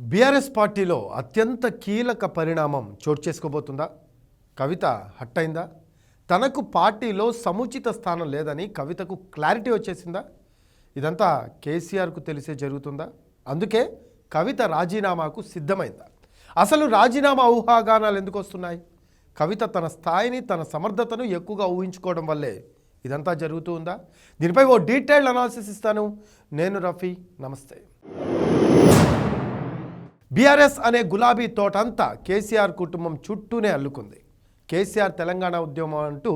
BRS పార్టీలో అత్యంత కీలక పరిణామం చోటు చేసుకోబోతుందా? కవిత హట్టయిందా? తనకు పార్టీలో సముచిత స్థానం లేదని కవితకు క్లారిటీ వచ్చేసిందా? ఇదంతా కేసీఆర్కు తెలిసే జరుగుతుందా? అందుకే కవిత రాజీనామాకు సిద్ధమైందా? అసలు రాజీనామా ఊహాగానాలు ఎందుకు వస్తున్నాయి? కవిత తన స్థాయిని తన సమర్థతను ఎక్కువగా ఊహించుకోవడం వల్లే ఇదంతా జరుగుతూ ఉందా? దీనిపై ఓ డీటెయిల్డ్ అనాలిసిస్ ఇస్తాను. నేను రఫీ. నమస్తే. బీఆర్ఎస్ అనే గులాబీ తోటంతా కేసీఆర్ కుటుంబం చుట్టూనే అల్లుకుంది. కేసీఆర్ తెలంగాణ ఉద్యమం అంటూ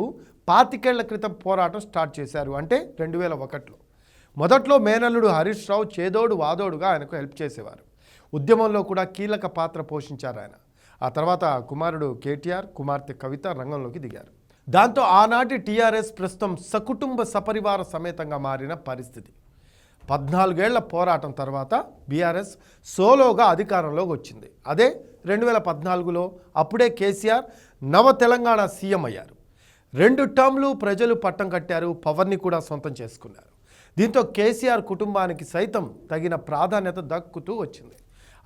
పాతికేళ్ళ క్రితం పోరాటం స్టార్ట్ చేశారు. అంటే రెండు వేల ఒకటిలో మొదట్లో మేనల్లుడు హరీష్ రావు చేదోడు వాదోడుగా ఆయనకు హెల్ప్ చేసేవారు. ఉద్యమంలో కూడా కీలక పాత్ర పోషించారు ఆయన. ఆ తర్వాత కుమారుడు కేటీఆర్ కుమార్తె కవిత రంగంలోకి దిగారు. దాంతో ఆనాటి టీఆర్ఎస్ ప్రస్తుతం సకుటుంబ సపరివార సమేతంగా మారిన పరిస్థితి. పద్నాలుగేళ్ళ పోరాటం తర్వాత బీఆర్ఎస్ సోలోగా అధికారంలోకి వచ్చింది. అదే రెండు వేల పద్నాలుగులో అప్పుడే కేసీఆర్ నవ తెలంగాణ సీఎం అయ్యారు. రెండు టర్మ్లు ప్రజలు పట్టం కట్టారు పవర్ని కూడా సొంతం చేసుకున్నారు. దీంతో కేసీఆర్ కుటుంబానికి సైతం తగిన ప్రాధాన్యత దక్కుతూ వచ్చింది.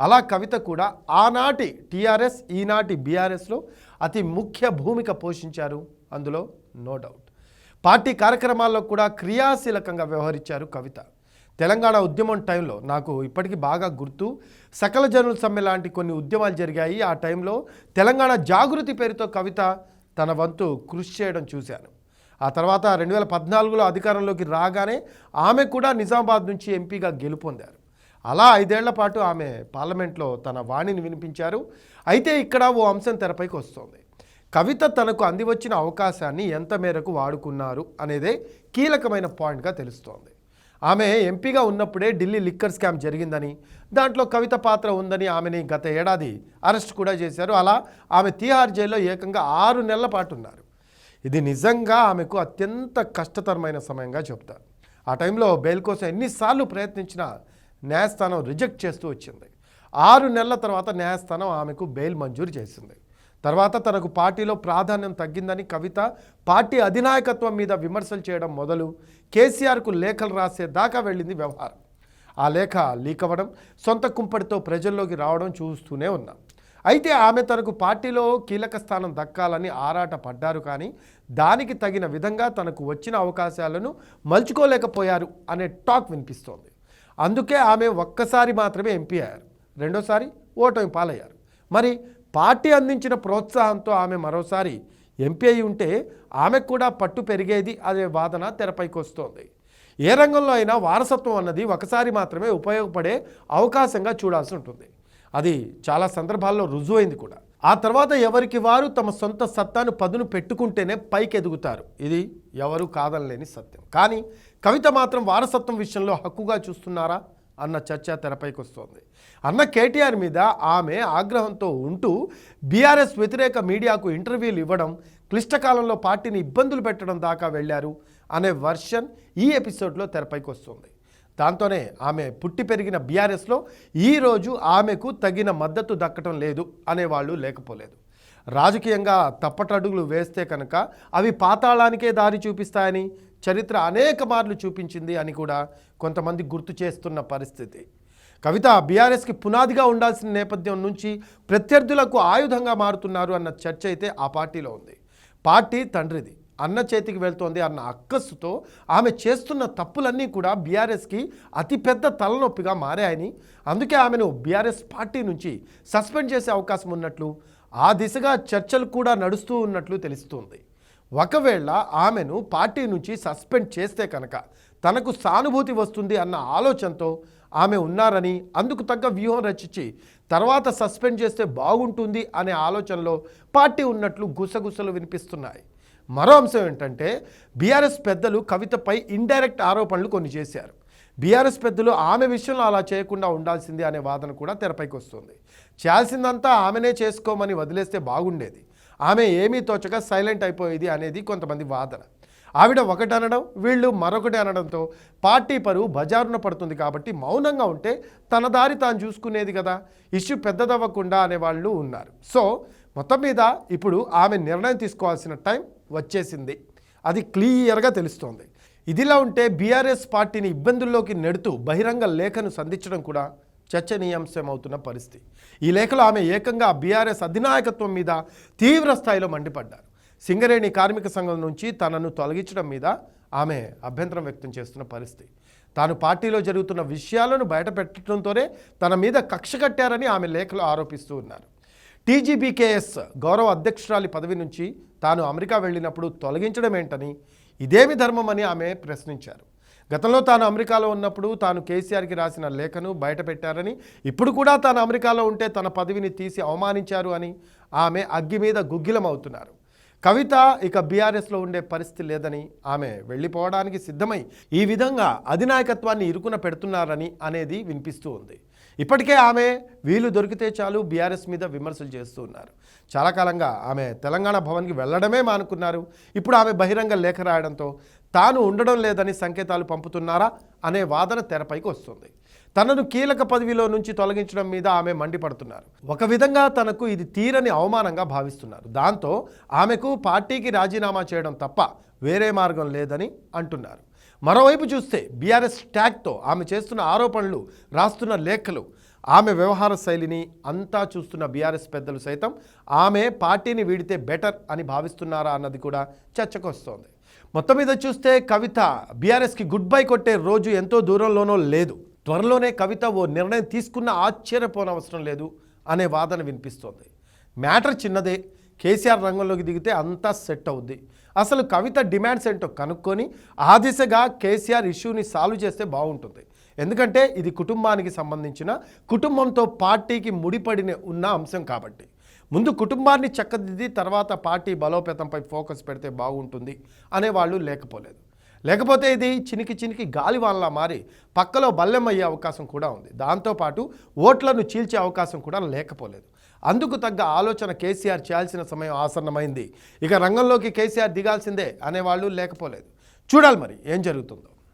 అలా కవిత కూడా ఆనాటి టీఆర్ఎస్ ఈనాటి బీఆర్ఎస్లో అతి ముఖ్య భూమిక పోషించారు. అందులో నో డౌట్. పార్టీ కార్యక్రమాల్లో కూడా క్రియాశీలకంగా వ్యవహరించారు కవిత. తెలంగాణ ఉద్యమం టైంలో నాకు ఇప్పటికీ బాగా గుర్తు. సకల జనుల సమ్మె లాంటి కొన్ని ఉద్యమాలు జరిగాయి. ఆ టైంలో తెలంగాణ జాగృతి పేరుతో కవిత తన వంతు కృషి చేయడం చూశాను. ఆ తర్వాత రెండు వేల పద్నాలుగులో అధికారంలోకి రాగానే ఆమె కూడా నిజామాబాద్ నుంచి ఎంపీగా గెలుపొందారు. అలా ఐదేళ్ళ పాటు ఆమె పార్లమెంట్లో తన వాణిని వినిపించారు. అయితే ఇక్కడ ఓ అంశం తెరపైకి వస్తోంది. కవిత తనకు అందివచ్చిన అవకాశాన్ని ఎంత మేరకు వాడుకున్నారు అనేదే కీలకమైన పాయింట్గా తెలుస్తోంది. ఆమె ఎంపీగా ఉన్నప్పుడే ఢిల్లీ లిక్కర్ స్కామ్ జరిగిందని దాంట్లో కవిత పాత్ర ఉందని ఆమెని గత ఏడాది అరెస్ట్ కూడా చేశారు. అలా ఆమె తీహార్ జైల్లో ఏకంగా ఆరు నెలల పాటు ఉన్నారు. ఇది నిజంగా ఆమెకు అత్యంత కష్టతరమైన సమయంగా చెప్తారు. ఆ టైంలో బెయిల్ కోసం ఎన్నిసార్లు ప్రయత్నించినా న్యాయస్థానం రిజెక్ట్ చేస్తూ వచ్చింది. ఆరు నెలల తర్వాత న్యాయస్థానం ఆమెకు బెయిల్ మంజూరు చేసింది. తర్వాత తనకు పార్టీలో ప్రాధాన్యం తగ్గిందని కవిత పార్టీ అధినాయకత్వం మీద విమర్శలు చేయడం మొదలు కేసీఆర్కు లేఖలు రాసే దాకా వెళ్ళింది వ్యవహారం. ఆ లేఖ లీక్ అవ్వడం సొంత కుంపడితో ప్రజల్లోకి రావడం చూస్తూనే ఉన్నాం. అయితే ఆమె తనకు పార్టీలో కీలక స్థానం దక్కాలని ఆరాట పడ్డారు కానీ దానికి తగిన విధంగా తనకు వచ్చిన అవకాశాలను మలుచుకోలేకపోయారు అనే టాక్ వినిపిస్తోంది. అందుకే ఆమె ఒక్కసారి మాత్రమే ఎంపీ అయ్యారు. రెండోసారి ఓటమి పాలయ్యారు. మరి పార్టీ అందించిన ప్రోత్సాహంతో ఆమె మరోసారి ఎంపీ అయి ఉంటే ఆమెకు కూడా పట్టు పెరిగేది అనే వాదన తెరపైకి వస్తోంది. ఏ రంగంలో అయినా వారసత్వం అన్నది ఒకసారి మాత్రమే ఉపయోగపడే అవకాశంగా చూడాల్సి ఉంటుంది. అది చాలా సందర్భాల్లో రుజువైంది కూడా. ఆ తర్వాత ఎవరికి వారు తమ సొంత సత్తాను పదును పెట్టుకుంటేనే పైకి ఎదుగుతారు ఇది ఎవరు కాదనలేని సత్యం. కానీ కవిత మాత్రం వారసత్వం విషయంలో హక్కుగా చూస్తున్నారా? అన్న చర్చ తెరపైకి వస్తోంది అన్న కేటీఆర్ మీద ఆమె ఆగ్రహంతో ఉంటూ బీఆర్ఎస్ వ్యతిరేక మీడియాకు ఇంటర్వ్యూలు ఇవ్వడం క్లిష్టకాలంలో పార్టీని ఇబ్బందులు పెట్టడం దాకా వెళ్ళారు అనే వర్షన్ ఈ ఎపిసోడ్లో తెరపైకి వస్తుంది దాంతోనే ఆమె పుట్టి పెరిగిన బీఆర్ఎస్లో ఈరోజు ఆమెకు తగిన మద్దతు దక్కటం లేదు అనేవాళ్ళు లేకపోలేదు. రాజకీయంగా తప్పటడుగులు వేస్తే కనుక అవి పాతాళానికే దారి చూపిస్తాయని చరిత్ర అనేక మార్లు చూపించింది అని కూడా కొంతమంది గుర్తు చేస్తున్న పరిస్థితి. కవిత బీఆర్ఎస్కి పునాదిగా ఉండాల్సిన నేపథ్యం నుంచి ప్రత్యర్థులకు ఆయుధంగా మారుతున్నారు అన్న చర్చ అయితే ఆ పార్టీలో ఉంది. పార్టీ తండ్రిది. అన్న చేతికి వెళ్తోంది అన్న అక్కస్సుతో ఆమె చేస్తున్న తప్పులన్నీ కూడా బీఆర్ఎస్కి అతిపెద్ద తలనొప్పిగా మారాయని అందుకే ఆమెను బీఆర్ఎస్ పార్టీ నుంచి సస్పెండ్ చేసే అవకాశం ఉన్నట్లు ఆ దిశగా చర్చలు కూడా నడుస్తూ ఉన్నట్లు తెలుస్తోంది. ఒకవేళ ఆమెను పార్టీ నుంచి సస్పెండ్ చేస్తే కనుక తనకు సానుభూతి వస్తుంది అన్న ఆలోచనతో ఆమె ఉన్నారని అందుకు తగ్గ వ్యూహం రచించి తర్వాత సస్పెండ్ చేస్తే బాగుంటుంది అనే ఆలోచనలో పార్టీ ఉన్నట్లు గుసగుసలు వినిపిస్తున్నాయి. మరో అంశం ఏంటంటే బీఆర్ఎస్ పెద్దలు కవితపై ఇండైరెక్ట్ ఆరోపణలు కొన్ని చేశారు. బీఆర్ఎస్ పెద్దలు ఆమె విషయంలో అలా చేయకుండా ఉండాల్సింది అనే వాదన కూడా తెరపైకి వస్తుంది. చేయాల్సిందంతా ఆమెనే చేసుకోమని వదిలేస్తే బాగుండేది. ఆమె ఏమీ తోచక సైలెంట్ అయిపోయేది అనేది కొంతమంది వాదన. ఆవిడ ఒకటి అనడం వీళ్ళు మరొకటి అనడంతో పార్టీ పరువు బజారున పడుతుంది కాబట్టి మౌనంగా ఉంటే తన దారి తాను చూసుకునేది కదా ఇష్యూ పెద్దదవ్వకుండా అనేవాళ్ళు ఉన్నారు. సో మొత్తం మీద ఇప్పుడు ఆమె నిర్ణయం తీసుకోవాల్సిన టైం వచ్చేసింది. అది క్లియర్గా తెలుస్తోంది. ఇదిలా ఉంటే బీఆర్ఎస్ పార్టీని ఇబ్బందుల్లోకి నెడుతూ బహిరంగ లేఖను సంధించడం కూడా చర్చనీయాంశమవుతున్న పరిస్థితి. ఈ లేఖలో ఆమె ఏకంగా బీఆర్ఎస్ అధినాయకత్వం మీద తీవ్ర స్థాయిలో మండిపడ్డారు. సింగరేణి కార్మిక సంఘం నుంచి తనను తొలగించడం మీద ఆమె అభ్యంతరం వ్యక్తం చేస్తున్న పరిస్థితి. తాను పార్టీలో జరుగుతున్న విషయాలను బయటపెట్టడంతోనే తన మీద కక్ష కట్టారని ఆమె లేఖలో ఆరోపిస్తూ ఉన్నారు. టీజీబీకేఎస్ గౌరవ అధ్యక్షురాలి పదవి నుంచి తాను అమెరికా వెళ్ళినప్పుడు తొలగించడం ఏంటని ఇదేమి ధర్మమని ఆమె ప్రశ్నించారు. గతంలో తాను అమెరికాలో ఉన్నప్పుడు తాను కేసీఆర్కి రాసిన లేఖను బయటపెట్టారని ఇప్పుడు కూడా తాను అమెరికాలో ఉంటే తన పదవిని తీసి అవమానించారు అని ఆమె అగ్గి మీద గుగ్గిలమవుతున్నారు. కవిత ఇక బీఆర్ఎస్లో ఉండే పరిస్థితి లేదని ఆమె వెళ్ళిపోవడానికి సిద్ధమై ఈ విధంగా అధినాయకత్వాన్ని ఇరుకున పెడుతున్నారని అనేది వినిపిస్తూ ఉంది. ఇప్పటికే ఆమె వీలు దొరికితే చాలు బీఆర్ఎస్ మీద విమర్శలు చేస్తూ ఉన్నారు. చాలా కాలంగా ఆమె తెలంగాణ భవన్కి వెళ్ళడమే మానుకున్నారు. ఇప్పుడు ఆమె బహిరంగ లేఖ రాయడంతో తాను ఉండడం లేదని సంకేతాలు పంపుతున్నారా అనే వాదన తెరపైకి వస్తుంది. తనను కీలక పదవిలో నుంచి తొలగించడం మీద ఆమె మండిపడుతున్నారు. ఒక విధంగా తనకు ఇది తీరని అవమానంగా భావిస్తున్నారు. దాంతో ఆమెకు పార్టీకి రాజీనామా చేయడం తప్ప వేరే మార్గం లేదని అంటున్నారు. మరోవైపు చూస్తే బీఆర్ఎస్ ట్యాగ్తో ఆమె చేస్తున్న ఆరోపణలు రాస్తున్న లేఖలు. ఆమె వ్యవహార శైలిని అంతా చూస్తున్న బీఆర్ఎస్ పెద్దలు సైతం ఆమె పార్టీని వీడితే బెటర్ అని భావిస్తున్నారా అన్నది కూడా చర్చకు వస్తోంది మొత్తం మీద చూస్తే కవిత బీఆర్ఎస్కి గుడ్ బై కొట్టే రోజు ఎంతో దూరంలోనో లేదు. త్వరలోనే కవిత ఓ నిర్ణయం తీసుకున్న ఆశ్చర్యపోనవసరం లేదు అనే వాదన వినిపిస్తోంది. మ్యాటర్ చిన్నదే. కేసీఆర్ రంగంలోకి దిగితే అంతా సెట్ అవుద్ది. అసలు కవిత డిమాండ్స్ ఏంటో కనుక్కొని ఆ దిశగా కేసీఆర్ ఇష్యూని సాల్వ్ చేస్తే బాగుంటుంది. ఎందుకంటే ఇది కుటుంబానికి సంబంధించిన కుటుంబంతో పార్టీకి ముడిపడిన ఉన్న అంశం కాబట్టి. ముందు కుటుంబాన్ని చక్కదిద్ది తర్వాత పార్టీ బలోపేతంపై ఫోకస్ పెడితే బాగుంటుంది అనేవాళ్ళు లేకపోలేదు. లేకపోతే ఇది చినికి చినికి గాలివానలా మారి పక్కలో బల్లెం అయ్యే అవకాశం కూడా ఉంది. దాంతోపాటు ఓట్లను చీల్చే అవకాశం కూడా లేకపోలేదు. అందుకు తగ్గ ఆలోచన కేసీఆర్ చేయాల్సిన సమయం ఆసన్నమైంది. ఇక రంగంలోకి కేసీఆర్ దిగాల్సిందే అనేవాళ్ళు లేకపోలేదు. చూడాలి మరి ఏం జరుగుతుందో.